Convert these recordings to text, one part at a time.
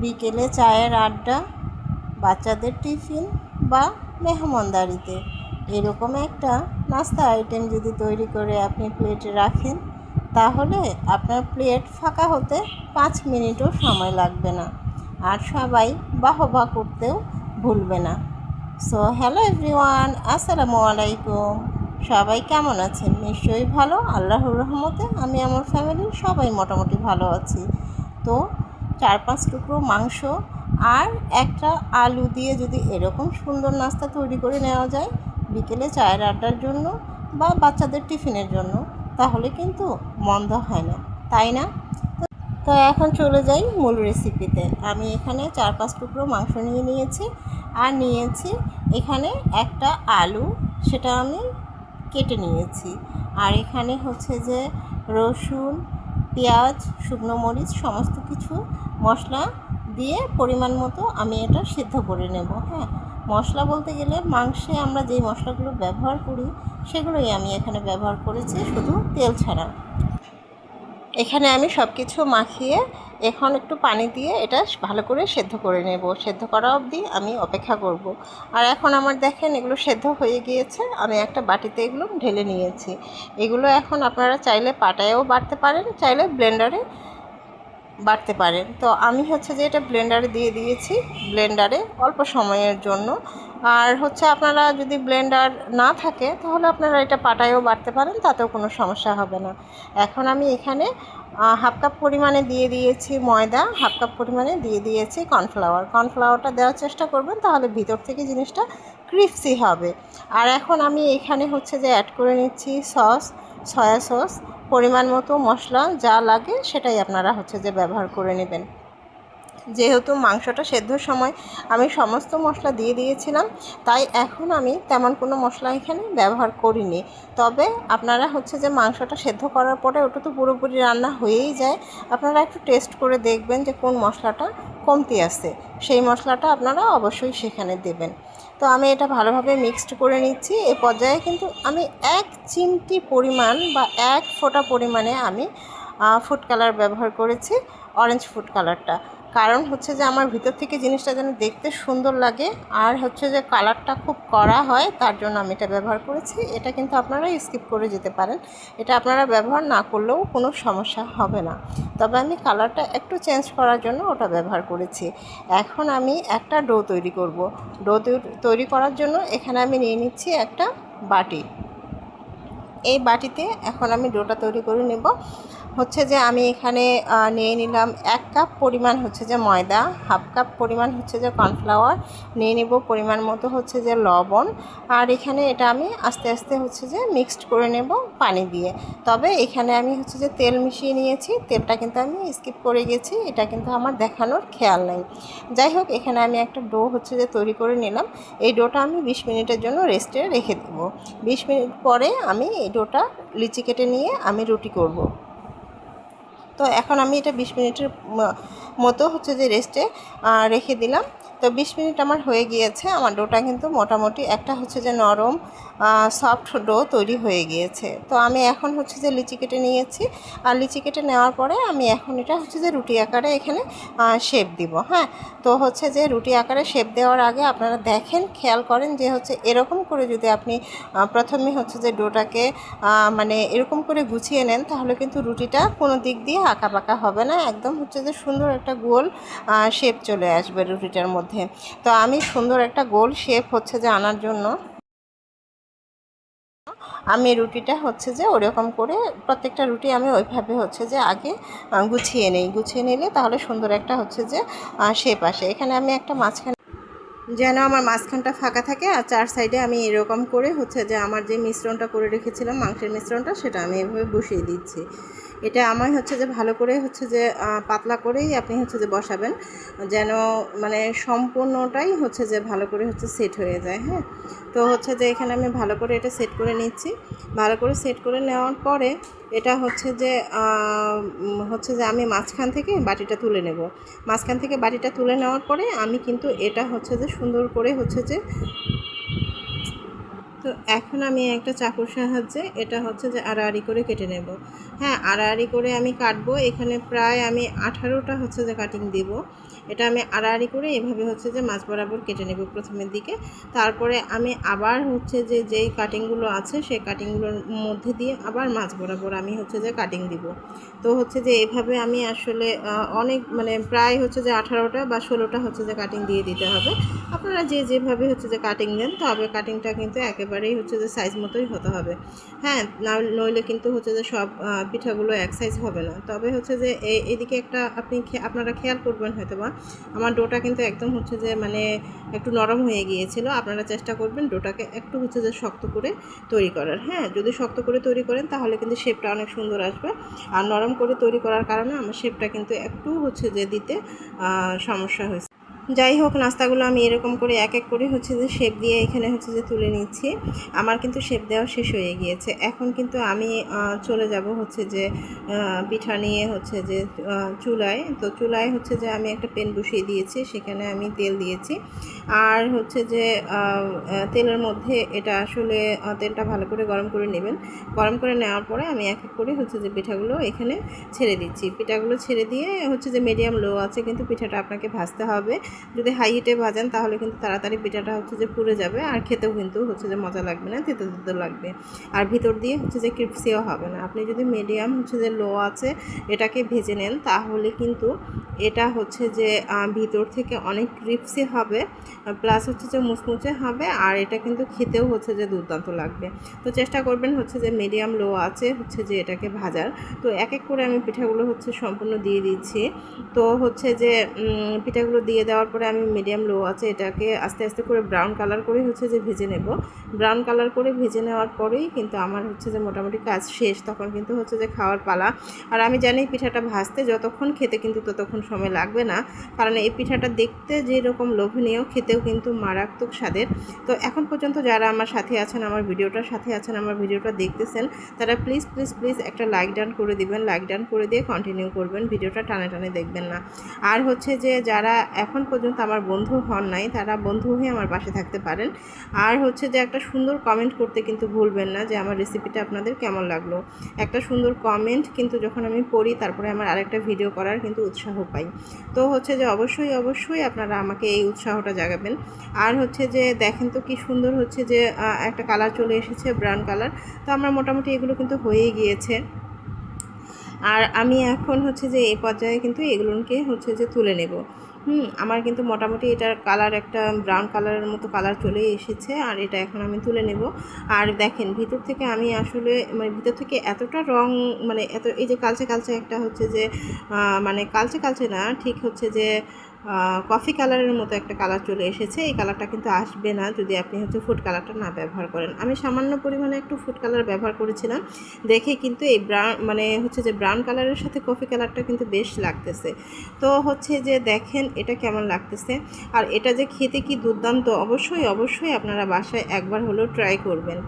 বিকেলে চায়ের আড্ডা, বাচ্চাদের টিফিন বা মেহমানদারিতে। এরকম একটা নাস্তা আইটেম যদি তৈরি করে আপনি প্লেটে রাখেন, তাহলে আপনার প্লেট ফাঁকা হতে পাঁচ মিনিটও সময় লাগবে না। আর সবাই বাহবা করতেও ভুলবে না। সো হ্যালো এভরিওয়ান আসসালামু আলাইকুম। সবাই কেমন আছেন? নিশ্চয়ই ভালো। আল্লাহর রহমতে আমি, আমার ফ্যামিলির সবাই মোটামুটি ভালো আছি। তো চার পাঁচ টুকরো মাংস আর একটা আলু দিয়ে যদি এরকম সুন্দর নাস্তা তৈরি করে নেওয়া যায় বিকেলে চায়ের আড্ডার জন্য বা বাচ্চাদের টিফিনের জন্য, তাহলে কিন্তু মন্দ হয় না, তাই না? তো এখন চলে যাই মূল রেসিপিতে আমি এখানে চার পাঁচ টুকরো মাংস নিয়ে নিয়েছি আর নিয়েছি এখানে একটা আলু, সেটা আমি কেটে নিয়েছি। আর এখানে হচ্ছে যে রসুন পেঁয়াজ, শুকনো মরিচ, সমস্ত কিছু মশলা দিয়ে পরিমাণ মতো আমি এটা সিদ্ধ করে নেব হ্যাঁ। মশলা বলতে গেলে মাংসে আমরা যেই মশলাগুলো ব্যবহার করি, সেগুলোই আমি এখানে ব্যবহার করেছি, শুধু তেল ছাড়া। এখানে আমি সব কিছু মাখিয়ে এখন একটু পানি দিয়ে এটা ভালো করে সেদ্ধ করে নেব। সেদ্ধ করা অবধি আমি অপেক্ষা করব। আর এখন আমার দেখেন এগুলো সেদ্ধ হয়ে গিয়েছে। আমি একটা বাটিতে এগুলো ঢেলে নিয়েছি। এগুলো এখন আপনারা চাইলে পাটায়ও বাটতে পারেন, চাইলে ব্লেন্ডারে বাটতে পারেন তো আমি হচ্ছে যে এটা ব্লেন্ডারে দিয়ে দিয়েছি ব্লেন্ডারে অল্প সময়ের জন্য। আর হচ্ছে আপনারা যদি ব্লেন্ডার না থাকে, তাহলে আপনারা এটা পাটায়ও বাড়তে পারেন, তাতেও কোনো সমস্যা হবে না। এখন আমি এখানে হাফ কাপ পরিমাণে দিয়ে দিয়েছি ময়দা, হাফ কাপ পরিমাণে দিয়ে দিয়েছি কর্নফ্লাওয়ার কর্নফ্লাওয়ারটা দেওয়ার চেষ্টা করবেন, তাহলে ভিতর থেকে জিনিসটা ক্রিপসি হবে। আর এখন আমি এখানে হচ্ছে যে অ্যাড করে নিচ্ছি সস সয়া সস পরিমাণ মতো মশলা যা লাগে সেটাই আপনারা হচ্ছে যে ব্যবহার করে নেবেন। যেহেতু মাংসটা সেদ্ধর সময় আমি সমস্ত মশলা দিয়ে দিয়েছিলাম, তাই এখন আমি তেমন কোনো মশলা এখানে ব্যবহার করিনি। তবে আপনারা হচ্ছে যে মাংসটা সেদ্ধ করার পরে ওটা তো পুরোপুরি রান্না হয়েই যায়। আপনারা একটু টেস্ট করে দেখবেন যে কোন মশলাটা কমতি আছে। সেই মশলাটা আপনারা অবশ্যই সেখানে দেবেন। তো আমি এটা ভালোভাবে মিক্সড করে নিচ্ছি। এ পর্যায়ে কিন্তু আমি এক চিমটি পরিমাণ বা এক ফোঁটা পরিমাণে আমি ফুড কালার ব্যবহার করেছি অরেঞ্জ ফুড কালারটা কারণ হচ্ছে যে আমার ভিতর থেকে জিনিসটা যেন দেখতে সুন্দর লাগে, আর হচ্ছে যে কালারটা খুব কড়া হয়, তার জন্য আমি এটা ব্যবহার করেছি। এটা কিন্তু আপনারা স্কিপ করে যেতে পারেন। এটা আপনারা ব্যবহার না করলেও কোনো সমস্যা হবে না। তবে আমি কালারটা একটু চেঞ্জ করার জন্য ওটা ব্যবহার করেছি। এখন আমি একটা ডো তৈরি করব। ডো তৈরি করার জন্য এখানে আমি নিয়ে নিচ্ছি একটা বাটি। এই বাটিতে এখন আমি ডোটা তৈরি করে নেব। হচ্ছে যে আমি এখানে নিয়ে নিলাম এক কাপ পরিমাণ হচ্ছে যে ময়দা, হাফ কাপ পরিমাণ হচ্ছে যে কর্নফ্লাওয়ার, নিয়ে নেব পরিমাণ মতো হচ্ছে যে লবণ, আর এখানে এটা আমি আস্তে আস্তে হচ্ছে যে মিক্সড করে নেব পানি দিয়ে। তবে এখানে আমি হচ্ছে যে তেল মিশিয়ে নিয়েছি, তেলটা কিন্তু আমি স্কিপ করে গেছি, এটা কিন্তু আমার দেখানোর খেয়াল নেই। যাই হোক, এখানে আমি একটা ডো হচ্ছে যে তৈরি করে নিলাম, এই ডোটা আমি বিশ মিনিটের জন্য রেস্টে রেখে দেবো। বিশ মিনিট পরে আমি এই ডোটা লিচি কেটে নিয়ে আমি রুটি করব। তো এখন আমি এটা বিশ মিনিটের মতো হচ্ছে যে রেস্টে রেখে দিলাম। তো বিশ মিনিট আমার হয়ে গিয়েছে। আমার ডোটা কিন্তু মোটামুটি একটা হচ্ছে যে নরম সফট ডো তৈরি হয়ে গিয়েছে। তো আমি এখন হচ্ছে যে লিচি কেটে নিয়েছি। আর লিচি কেটে নেওয়ার পরে আমি এখন এটা হচ্ছে যে রুটি আকারে এখানে শেপ দিব হ্যাঁ? তো হচ্ছে যে রুটি আকারে শেপ দেওয়ার আগে আপনারা দেখেন, খেয়াল করেন যে হচ্ছে এরকম করে যদি আপনি প্রথমে হচ্ছে যে ডোটাকে মানে এরকম করে গুছিয়ে নেন, তাহলে কিন্তু রুটিটা কোনো দিক দিয়ে আঁকা পাকা হবে না। একদম হচ্ছে যে সুন্দর একটা গোল শেপ চলে আসবে রুটিটার মধ্যে। তো আমি সুন্দর একটা গোল শেপ হচ্ছে যে আনার জন্য। আমি রুটিটা হচ্ছে যে ওরকম করে প্রত্যেকটা রুটি আমি ওইভাবে হচ্ছে যে আগে গুছিয়ে নেই। গুছিয়ে নিলে তাহলে সুন্দর একটা হচ্ছে যে শেপ আসে। এখানে আমি একটা মাঝখানে যেন আমার মাঝখানটা ফাঁকা থাকে আর চার সাইডে আমি এরকম করে হচ্ছে যে আমার যে মিশ্রণটা করে রেখেছিলাম, মাংসের মিশ্রণটা, সেটা আমি এভাবে বসিয়ে দিচ্ছি। এটা আমার হচ্ছে যে ভালো করে হচ্ছে যে পাতলা করেই আপনি হচ্ছে যে বসাবেন, যেন মানে সম্পূর্ণটাই হচ্ছে যে ভালো করে হচ্ছে সেট হয়ে যায় হ্যাঁ? তো হচ্ছে যে এখানে আমি ভালো করে এটা সেট করে নিচ্ছি। ভালো করে সেট করে নেওয়ার পরে এটা হচ্ছে যে হচ্ছে যে আমি মাঝখান থেকে বাটিটা তুলে নেব। মাঝখান থেকে বাটিটা তুলে নেওয়ার পরে আমি কিন্তু এটা হচ্ছে যে সুন্দর করে হচ্ছে যে তো এখন আমি একটা চাকুর সাহায্যে এটা হচ্ছে যে আড়াআড়ি করে কেটে নেব। হ্যাঁ আড়াআড়ি করে আমি কাটবো। এখানে প্রায় আমি আঠারোটা হচ্ছে যে কাটিং দিব। এটা আমি আড়াআড়ি করে এভাবে হচ্ছে যে মাছ বরাবর কেটে নেব প্রথমের দিকে তারপরে আমি আবার হচ্ছে যে যেই কাটিংগুলো আছে সেই কাটিংগুলোর মধ্যে দিয়ে আবার মাছ বরাবর আমি হচ্ছে যে কাটিং দিব তো হচ্ছে যে এভাবে আমি আসলে অনেক মানে প্রায় হচ্ছে যে আঠারোটা বা ষোলোটা হচ্ছে যে কাটিং দিয়ে দিতে হবে আপনারা যে যেভাবে হচ্ছে যে কাটিং দেন তবে কাটিংটা কিন্তু একেবারেই হচ্ছে যে সাইজ মতোই হতে হবে হ্যাঁ না নইলে কিন্তু হচ্ছে যে সব পিঠাগুলো এক সাইজ হবে না তবে হচ্ছে যে এদিকে একটা আপনি আপনারা খেয়াল করবেন হয়তো বা আমার ডোটা কিন্তু একদম হচ্ছে যে মানে একটু নরম হয়ে গিয়েছিল। আপনারা চেষ্টা করবেন ডোটাকে একটু হচ্ছে যে শক্ত করে তৈরি করার। হ্যাঁ যদি শক্ত করে তৈরি করেন তাহলে কিন্তু শেপটা অনেক সুন্দর আসবে। আর নরম করে তৈরি করার কারণে আমার শেপটা কিন্তু একটু হচ্ছে যে দিতে সমস্যা হয়েছে। যাই হোক, নাস্তাগুলো আমি এরকম করে এক এক করে হচ্ছে যে শেপ দিয়ে এখানে হচ্ছে যে তুলে নিচ্ছি। আমার কিন্তু শেপ দেওয়া শেষ হয়ে গিয়েছে। এখন কিন্তু আমি চলে যাব হচ্ছে যে পিঠা নিয়ে হচ্ছে যে চুলায়। তো চুলায় হচ্ছে যে আমি একটা পেন বসিয়ে দিয়েছি, সেখানে আমি তেল দিয়েছি। আর হচ্ছে যে তেলের মধ্যে এটা আসলে তেলটা ভালো করে গরম করে নেবেন। গরম করে নেওয়ার পরে আমি এক এক করে হচ্ছে যে পিঠাগুলো এখানে ছেড়ে দিচ্ছি। পিঠাগুলো ছেড়ে দিয়ে হচ্ছে যে মিডিয়াম লো আছে, কিন্তু পিঠাটা আপনাকে ভাজতে হবে। যদি হাই হিটে ভাজেন, তাহলে কিন্তু তাড়াতাড়ি পিঠাটা হচ্ছে যে পুড়ে যাবে। আর খেতেও কিন্তু হচ্ছে যে মজা লাগবে না, তেতো তেতো লাগবে। আর ভিতর দিয়ে হচ্ছে যে ক্রিপসিও হবে না। আপনি যদি মিডিয়াম হচ্ছে যে লো আছে, এটাকে ভেজে নেন, তাহলে কিন্তু এটা হচ্ছে যে ভিতর থেকে অনেক ক্রিপসি হবে প্লাস হচ্ছে যে মুচমুচে হবে, আর এটা কিন্তু খেতেও হচ্ছে যে দুর্দান্ত লাগবে। তো চেষ্টা করবেন হচ্ছে যে মিডিয়াম লো আছে হচ্ছে যে এটাকে ভাজার। তো এক এক করে আমি পিঠাগুলো হচ্ছে সম্পূর্ণ দিয়ে দিচ্ছি। তো হচ্ছে যে পিঠাগুলো দিয়ে দেওয়ার পরে আমি মিডিয়াম লো আছে, এটাকে আস্তে আস্তে করে ব্রাউন কালার করে হচ্ছে যে ভেজে নেব। ব্রাউন কালার করে ভেজে নেওয়ার পরেই কিন্তু আমার হচ্ছে যে মোটামুটি কাজ শেষ, তখন কিন্তু হচ্ছে যে খাওয়ার পালা। আর আমি জানি পিঠাটা ভাজতে যতক্ষণ খেতে কিন্তু ততক্ষণ সময় লাগবে না, কারণ এই পিঠাটা দেখতে যেরকম লোভনীয়, খেতেও কিন্তু মারাত্মক স্বাদের। তো এখন পর্যন্ত যারা আমার সাথে আছেন, আমার ভিডিওটার সাথে আছেন, আমার ভিডিওটা দেখতেছেন, তারা প্লিজ প্লিজ প্লিজ একটা লাইক ডান করে দিবেন লাইক ডান করে দিয়ে কন্টিনিউ করবেন, ভিডিওটা টানে টানে দেখবেন না। আর হচ্ছে যে যারা এখন আমার বন্ধু হন নাই, তারা বন্ধু হয়ে আমার পাশে থাকতে পারেন। আর হচ্ছে যে একটা সুন্দর কমেন্ট করতে কিন্তু ভুলবেন না যে আমার রেসিপিটা আপনাদের কেমন লাগল। একটা সুন্দর কমেন্ট কিন্তু যখন আমি পড়ি, তারপরে আমার আরেকটা ভিডিও করার কিন্তু উৎসাহ পাই। তো হচ্ছে যে অবশ্যই অবশ্যই আপনারা আমাকে এই উৎসাহটা জাগাবেন। আর হচ্ছে যে দেখেন তো কি সুন্দর হচ্ছে যে একটা কালার চলে এসেছে ব্রাউন কালার তো আমরা মোটামুটি এগুলো কিন্তু হয়েই গিয়েছে। আর আমি এখন হচ্ছে যে এই পর্যায়ে কিন্তু এগুলোকে হচ্ছে যে তুলে নেব। হুম, আমার কিন্তু মোটামুটি এটার কালার একটা ব্রাউন কালারের মতো কালার চলে এসেছে আর এটা এখন আমি তুলে নেব। আর দেখেন, ভিতর থেকে আমি আসলে মানে ভিতর থেকে এতটা রং মানে এত এই যে কালচে কালচে একটা হচ্ছে যে মানে কালচে কালচে না, ঠিক হচ্ছে যে কফি কালারের মতো একটা কালার চলে এসেছে। এই কালারটা কিন্তু আসবে না যদি আপনি হচ্ছে ফুড কালারটা না ব্যবহার করেন। আমি সামান্য পরিমাণে একটু ফুড কালার ব্যবহার করেছিলাম। দেখে কিন্তু এই ব্রাউন মানে হচ্ছে যে ব্রাউন কালারের সাথে কফি কালারটা কিন্তু বেশ লাগতেছে। তো হচ্ছে যে দেখেন এটা কেমন লাগতেছে। আর এটা যে খেতে কি দুর্দান্ত, অবশ্যই অবশ্যই আপনারা বাসায় একবার হলেও ট্রাই করবেন।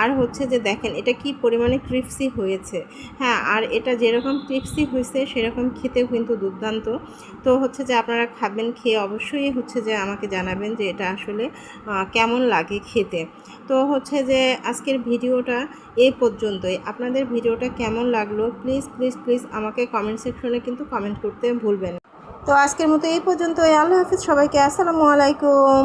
আর হচ্ছে যে দেখেন এটা কি পরিমাণে ক্রিপসি হয়েছে। হ্যাঁ আর এটা যেরকম ক্রিপসি হয়েছে, সেরকম খেতেও কিন্তু দুর্দান্ত। তো হচ্ছে যে আপনারা খাবেন খেয়ে অবশ্যই হচ্ছে যে আমাকে জানাবেন যে এটা আসলে কেমন লাগে খেতে। তো হচ্ছে যে আজকের ভিডিওটা এই পর্যন্তই। আপনাদের ভিডিওটা কেমন লাগল প্লিজ প্লিজ প্লিজ আমাকে কমেন্ট সেকশনে কিন্তু কমেন্ট করতে ভুলবেন। তো আজকের মতো এই পর্যন্তই। আল্লাহ হাফিজ সবাইকে। আসসালামু আলাইকুম।